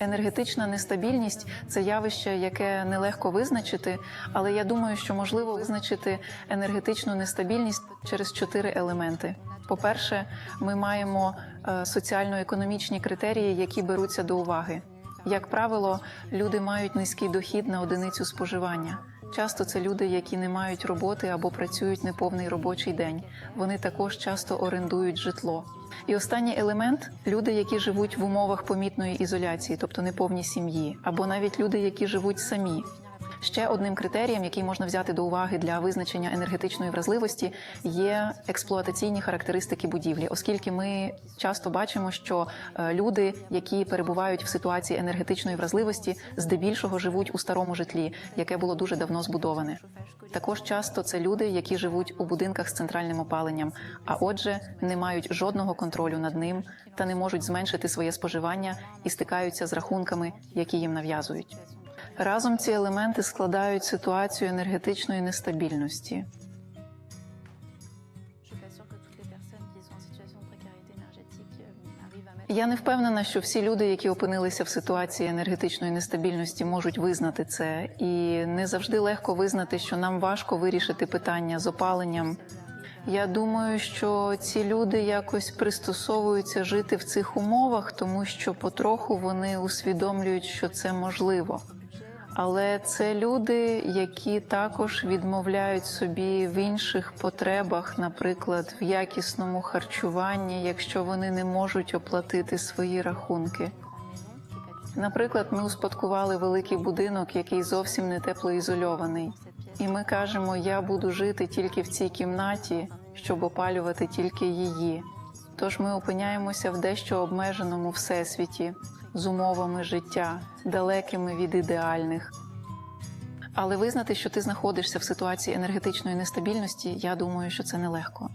Енергетична нестабільність це явище, яке нелегко визначити, але я думаю, що можливо визначити енергетичну нестабільність через чотири елементи. По-перше, ми маємо е, соціально-економічні критерії, які беруться до уваги. Як правило, люди мають низький дохід на одиницю споживання. Часто це люди, які не мають роботи або працюють неповний робочий день. Вони також часто орендують житло. І останній елемент люди, які живуть в умовах помітної ізоляції, тобто неповні сім'ї, або навіть люди, які живуть самі. Ще одним критерієм, який можна взяти до уваги для визначення енергетичної вразливості, є експлуатаційні характеристики будівлі, оскільки ми часто бачимо, що е, люди, які перебувають в ситуації енергетичної вразливості, здебільшого живуть у старому житлі, яке було дуже давно збудоване. Також часто це люди, які живуть у будинках з центральним опаленням, а отже, не мають жодного контролю над ним та не можуть зменшити своє споживання і стикаються з рахунками, які їм нав'язують. Разом ці елементи складають ситуацію енергетичної нестабільності. Я не впевнена, що всі люди, які опинилися в ситуації енергетичної нестабільності, можуть визнати це, і не завжди легко визнати, що нам важко вирішити питання з опаленням. Я думаю, що ці люди якось пристосовуються жити в цих умовах, тому що потроху вони усвідомлюють, що це можливо. Але це люди, які також відмовляють собі в інших потребах, наприклад, в якісному харчуванні, якщо вони не можуть оплатити свої рахунки. Наприклад, ми успадкували великий будинок, який зовсім не теплоізольований. І ми кажемо, я буду жити тільки в цій кімнаті, щоб опалювати тільки її. Тож ми опиняємося в дещо обмеженому всесвіті з умовами життя, далекими від ідеальних. Але визнати, що ти знаходишся в ситуації енергетичної нестабільності, я думаю, що це нелегко.